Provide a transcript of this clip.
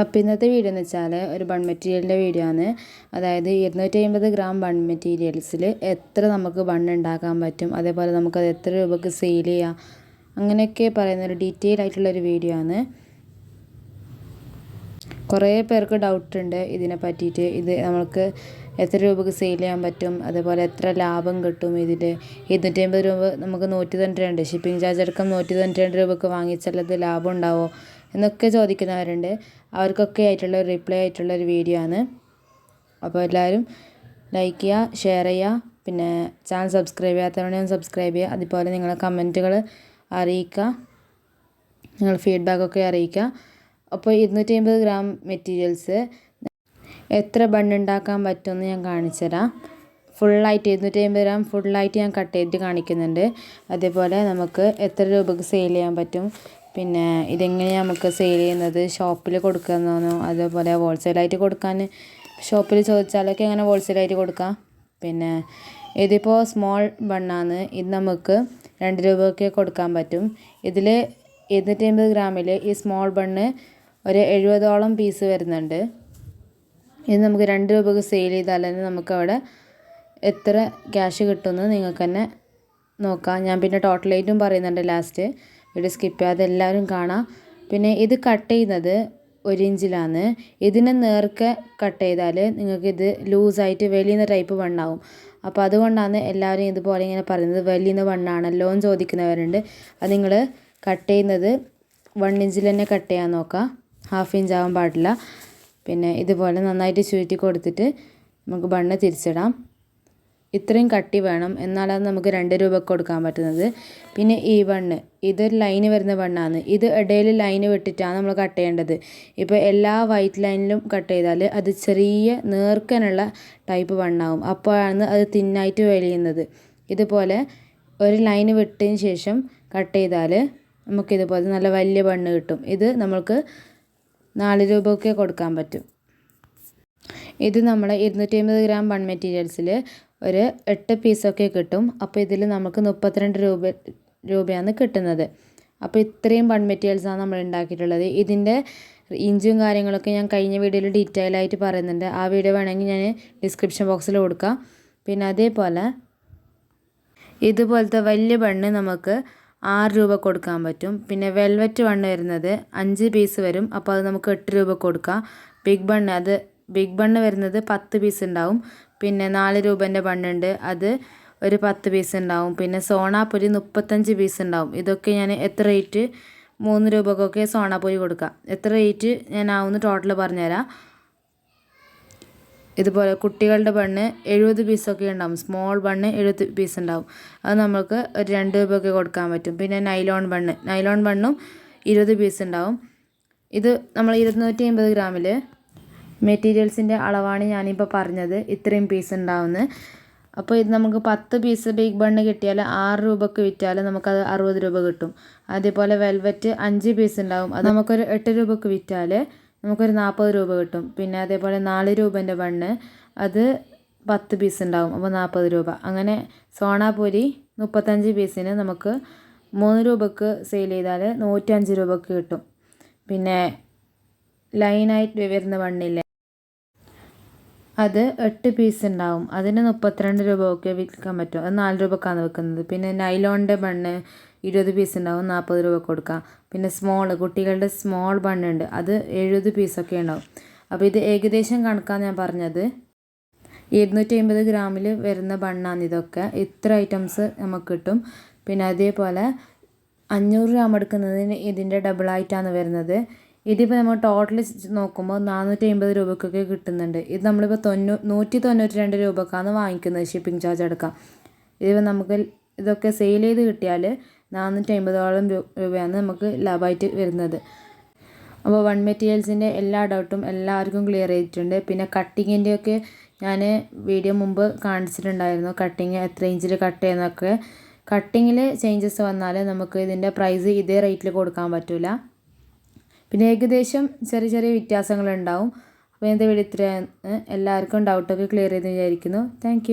അപ്പോൾ ഇന്നത്തെ വീഡിയോ എന്ന് വെച്ചാൽ ഒരു ബൺ മെറ്റീരിയലിന്റെ വീഡിയോ ആണ്. അതായത് ഇരുന്നൂറ്റി അമ്പത് ഗ്രാം ബൺ മെറ്റീരിയൽസിൽ എത്ര നമുക്ക് ബൺ ഉണ്ടാക്കാൻ പറ്റും അതേപോലെ നമുക്കത് എത്ര രൂപക്ക് സെയിൽ ചെയ്യാം അങ്ങനെയൊക്കെ പറയുന്ന ഒരു ഡീറ്റെയിൽ ആയിട്ടുള്ളൊരു വീഡിയോ ആണ്. കുറേ പേർക്ക് ഡൗട്ട് ഉണ്ട് ഇതിനെ പറ്റിയിട്ട്. ഇത് നമുക്ക് എത്ര രൂപക്ക് സെയിൽ ചെയ്യാൻ പറ്റും അതേപോലെ എത്ര ലാഭം കിട്ടും ഇതിൽ ഇരുന്നൂറ്റി അമ്പത് രൂപ നമുക്ക് നൂറ്റി തൊണ്ണൂറ്റി ഷിപ്പിംഗ് ചാർജ് അടക്കം നൂറ്റി തൊണ്ണൂറ്റി രണ്ട് രൂപക്ക് വാങ്ങിച്ചാൽ അത് ലാഭം ഉണ്ടാവുമോ എന്നൊക്കെ ചോദിക്കുന്നവരുണ്ട്. അവർക്കൊക്കെ ആയിട്ടുള്ള റിപ്ലൈ ആയിട്ടുള്ള ഒരു വീഡിയോ ആണ്. അപ്പോൾ എല്ലാവരും ലൈക്ക് ചെയ്യുക ഷെയർ ചെയ്യുക പിന്നെ ചാനൽ സബ്സ്ക്രൈബ് ചെയ്യാത്തവരെ സബ്സ്ക്രൈബ് ചെയ്യുക അതുപോലെ നിങ്ങളെ കമന്റുകൾ അറിയിക്കുക നിങ്ങൾ ഫീഡ്ബാക്കൊക്കെ അറിയിക്കുക അപ്പോൾ ഇരുന്നൂറ്റി അമ്പത് ഗ്രാം മെറ്റീരിയൽസ് എത്ര ബണ്ണുണ്ടാക്കാൻ പറ്റുമെന്ന് ഞാൻ കാണിച്ചു തരാം. ഫുള്ളായിട്ട് ഇരുന്നൂറ്റി അമ്പത് ഗ്രാം ഫുള്ളായിട്ട് ഞാൻ കട്ട് ചെയ്തിട്ട് കാണിക്കുന്നുണ്ട്. അതേപോലെ നമുക്ക് എത്ര രൂപക്ക് സെയിൽ ചെയ്യാൻ പറ്റും? പിന്നെ ഇതെങ്ങനെയാണ് നമുക്ക് സെയിൽ ചെയ്യുന്നത് ഷോപ്പിൽ കൊടുക്കുന്നതാണോ അതേപോലെ ഹോൾസെയിലായിട്ട് കൊടുക്കാൻ ഷോപ്പിൽ ചോദിച്ചാലൊക്കെ എങ്ങനെ ഹോൾസെയിലായിട്ട് കൊടുക്കാം. പിന്നെ ഇതിപ്പോൾ സ്മോൾ ബണ്ണാണ് ഇത് നമുക്ക് രണ്ട് രൂപയ്ക്ക് കൊടുക്കാൻ പറ്റും. ഇതിൽ ഇരുന്നൂറ്റി അമ്പത് ഗ്രാമിൽ ഈ സ്മോൾ ബണ്ണ് ഒരു എഴുപതോളം പീസ് വരുന്നുണ്ട്. ഇത് നമുക്ക് രണ്ട് രൂപയ്ക്ക് സെയിൽ ചെയ്താൽ തന്നെ നമുക്കവിടെ എത്ര ക്യാഷ് കിട്ടുമെന്ന് നിങ്ങൾക്ക് തന്നെ നോക്കാം. ഞാൻ പിന്നെ ടോട്ടൽ പറയുന്നുണ്ട് ലാസ്റ്റ് വീഡിയോ സ്കിപ്പ് ചെയ്യാതെ എല്ലാവരും കാണാം. പിന്നെ ഇത് കട്ട് ചെയ്യുന്നത് ഒരു ഇഞ്ചിലാണ്. ഇതിനെ നേർക്കെ കട്ട് ചെയ്താൽ നിങ്ങൾക്ക് ഇത് ലൂസായിട്ട് വലിയുന്ന ടൈപ്പ് വണ്ണാവും അപ്പോൾ അതുകൊണ്ടാണ് എല്ലാവരും ഇതുപോലെ ഇങ്ങനെ പറയുന്നത്. വലിയ വണ്ണാണല്ലോ എന്ന് ചോദിക്കുന്നവരുണ്ട്. അത് നിങ്ങൾ കട്ട് ചെയ്യുന്നത് വൺ ഇഞ്ചിൽ തന്നെ കട്ട് ചെയ്യാൻ നോക്കുക ഹാഫ് ഇഞ്ച് ആവാൻ പാടില്ല. പിന്നെ ഇതുപോലെ നന്നായിട്ട് ചുരുട്ടി കൊടുത്തിട്ട് നമുക്ക് ബണ്ണ് തിരിച്ചിടാം. ഇത്രയും കട്ടി വേണം. എന്നാലാണ് നമുക്ക് രണ്ട് രൂപയ്ക്ക് കൊടുക്കാൻ പറ്റുന്നത്. പിന്നെ ഈ ബണ്ണ് ഇതൊരു ലൈന് വരുന്ന ബണ്ണാണ് ഇത് ഇടയിൽ ലൈന് വിട്ടിട്ടാണ് നമ്മൾ കട്ട് ചെയ്യേണ്ടത്. ഇപ്പോൾ എല്ലാ വൈറ്റ് ലൈനിലും കട്ട് ചെയ്താൽ അത് ചെറിയ നേർക്കനുള്ള ടൈപ്പ് ബണ്ണാവും അപ്പോഴാണ് അത് തിന്നായിട്ട് വലിയുന്നത് ഇതുപോലെ ഒരു ലൈന് വിട്ടതിന് ശേഷം കട്ട് ചെയ്താൽ നമുക്കിതുപോലെ നല്ല വലിയ ബണ്ണ് കിട്ടും. ഇത് നമ്മൾക്ക് നാല് രൂപയ്ക്ക് കൊടുക്കാൻ പറ്റും. ഇത് നമ്മൾ ഇരുന്നൂറ്റി അമ്പത് ഗ്രാം വൺ മെറ്റീരിയൽസിൽ ഒരു എട്ട് പീസൊക്കെ കിട്ടും. അപ്പോൾ ഇതിൽ നമുക്ക് മുപ്പത്തിരണ്ട് രൂപ രൂപയാണ് കിട്ടുന്നത്. അപ്പോൾ ഇത്രയും വൺ മെറ്റീരിയൽസാണ് നമ്മൾ ഉണ്ടാക്കിയിട്ടുള്ളത്. ഇതിന്റെ ഇഞ്ചും കാര്യങ്ങളൊക്കെ ഞാൻ കഴിഞ്ഞ വീഡിയോയിൽ ഡീറ്റെയിൽ ആയിട്ട് പറയുന്നുണ്ട്. ആ വീഡിയോ വേണമെങ്കിൽ ഞാൻ ഡിസ്ക്രിപ്ഷൻ ബോക്സിൽ കൊടുക്കാം. പിന്നെ അതേപോലെ ഇതുപോലത്തെ വലിയ ബണ്ണ് നമുക്ക് ആറ് രൂപ കൊടുക്കാൻ പറ്റും. പിന്നെ വെൽവെറ്റ് ബണ്ണ് വരുന്നത് അഞ്ച് പീസ് വരും. അപ്പോൾ അത് നമുക്ക് എട്ട് രൂപ കൊടുക്കാം. ബിഗ് ബണ്ണ് അത് ബിഗ് ബണ്ണ് വരുന്നത് പത്ത് പീസ് ഉണ്ടാവും. പിന്നെ നാല് രൂപേന്റെ ബണ്ണുണ്ട് അത് ഒരു പത്ത് പീസ് ഉണ്ടാവും. പിന്നെ സോണാപ്പൊരി മുപ്പത്തഞ്ച് പീസ് ഉണ്ടാവും. ഇതൊക്കെ ഞാൻ എത്ര റേറ്റ് മൂന്ന് രൂപക്കൊക്കെ സോണാപ്പൊരി കൊടുക്കാം. എത്ര റേറ്റ് ഞാൻ ആവുന്ന ടോട്ടൽ പറഞ്ഞുതരാം. ഇതുപോലെ കുട്ടികളുടെ ബണ്ണ് എഴുപത് പീസൊക്കെ ഉണ്ടാവും. സ്മോൾ ബണ്ണ് എഴുപത് പീസ് ഉണ്ടാവും. അത് നമുക്ക് ഒരു രണ്ട് രൂപയൊക്കെ കൊടുക്കാൻ പറ്റും. പിന്നെ നൈലോൺ ബണ്ണ് നൈലോൺ ബണ്ണും ഇരുപത് പീസ് ഉണ്ടാവും. ഇത് നമ്മൾ ഇരുന്നൂറ്റി അമ്പത് ഗ്രാമിൽ മെറ്റീരിയൽസിന്റെ അളവാണ് ഞാനിപ്പോൾ പറഞ്ഞത്. ഇത്രയും പീസ് ഉണ്ടാവുന്നത്. അപ്പോൾ ഇത് നമുക്ക് പത്ത് പീസ് ബിഗ് ബണ്ണ് കിട്ടിയാൽ ആറ് രൂപക്ക് വിറ്റാൽ നമുക്കത് അറുപത് രൂപ കിട്ടും. അതേപോലെ വെൽവെറ്റ് അഞ്ച് പീസ് ഉണ്ടാവും. അത് നമുക്കൊരു എട്ട് രൂപക്ക് വിറ്റാൽ നമുക്കൊരു നാൽപ്പത് രൂപ കിട്ടും. പിന്നെ അതേപോലെ നാല് രൂപേന്റെ ബണ്ണ് അത് പത്ത് പീസ് ഉണ്ടാവും. അപ്പോൾ നാൽപ്പത് രൂപ. അങ്ങനെ സോണാപൂരി മുപ്പത്തഞ്ച് പീസിന് നമുക്ക് മൂന്ന് രൂപക്ക് സെയിൽ ചെയ്താൽ നൂറ്റഞ്ച് രൂപക്ക് കിട്ടും. പിന്നെ ലൈനായിട്ട് വരുന്ന ബണ്ണില്ലേ അത് എട്ട് പീസ് ഉണ്ടാവും. അതിന് മുപ്പത്തിരണ്ട് രൂപ ഒക്കെ വിൽക്കാൻ പറ്റും. അത് നാല് രൂപക്കാണ് വിൽക്കുന്നത് പിന്നെ നൈലോണിന്റെ ബണ്ണ് ഇരുപത് പീസ് ഉണ്ടാവും. നാൽപ്പത് രൂപ കൊടുക്കാം. പിന്നെ സ്മോൾ കുട്ടികളുടെ സ്മോൾ ബണ്ണുണ്ട് അത് എഴുപത് പീസൊക്കെ ഉണ്ടാവും. അപ്പോൾ ഇത് ഏകദേശം കണക്കാണ് ഞാൻ പറഞ്ഞത്. ഇരുന്നൂറ്റി അമ്പത് ഗ്രാമിൽ വരുന്ന ബണ്ണാണ് ഇതൊക്കെ. ഇത്ര ഐറ്റംസ് നമുക്ക് കിട്ടും. പിന്നെ അതേപോലെ അഞ്ഞൂറ് ഗ്രാം എടുക്കുന്നതിന് ഇതിന്റെ ഡബിളായിട്ടാണ് വരുന്നത്. ഇതിപ്പോൾ നമ്മൾ ടോട്ടൽ നോക്കുമ്പോൾ നാനൂറ്റി അമ്പത് രൂപയ്ക്കൊക്കെ കിട്ടുന്നുണ്ട്. ഇത് നമ്മളിപ്പോൾ തൊണ്ണൂ നൂറ്റി തൊണ്ണൂറ്റി രണ്ട് രൂപക്കാണ് വാങ്ങിക്കുന്നത് ഷിപ്പിംഗ് ചാർജ് അടക്കം. ഇതിപ്പോൾ നമുക്ക് ഇതൊക്കെ സെയിൽ ചെയ്ത് കിട്ടിയാൽ നാനൂറ്റി അമ്പതോളം രൂപയാണ് നമുക്ക് ലാഭമായിട്ട് വരുന്നത്. അപ്പോൾ വൺ മെറ്റീരിയൽസിന്റെ എല്ലാ ഡൗട്ടും എല്ലാവർക്കും ക്ലിയർ ചെയ്തിട്ടുണ്ട്. പിന്നെ കട്ടിങ്ങിന്റെയൊക്കെ ഞാൻ വീഡിയോ മുമ്പ് കാണിച്ചിട്ടുണ്ടായിരുന്നു. കട്ടിങ് എത്ര ഇഞ്ചിൽ കട്ട് ചെയ്യുന്നതൊക്കെ. കട്ടിങ്ങിൽ ചേഞ്ചസ് വന്നാൽ നമുക്ക് ഇതിന്റെ പ്രൈസ് ഇതേ റേറ്റിൽ കൊടുക്കാൻ പറ്റില്ല പിന്നെ ഏകദേശം ചെറിയ ചെറിയ വ്യത്യാസങ്ങളുണ്ടാവും. അപ്പോൾ ഇന്നത്തെ വീഡിയോ ഇത്രയാണ് എല്ലാവർക്കും ഡൗട്ടൊക്കെ ക്ലിയർ ചെയ്ത് വിചാരിക്കുന്നു. താങ്ക്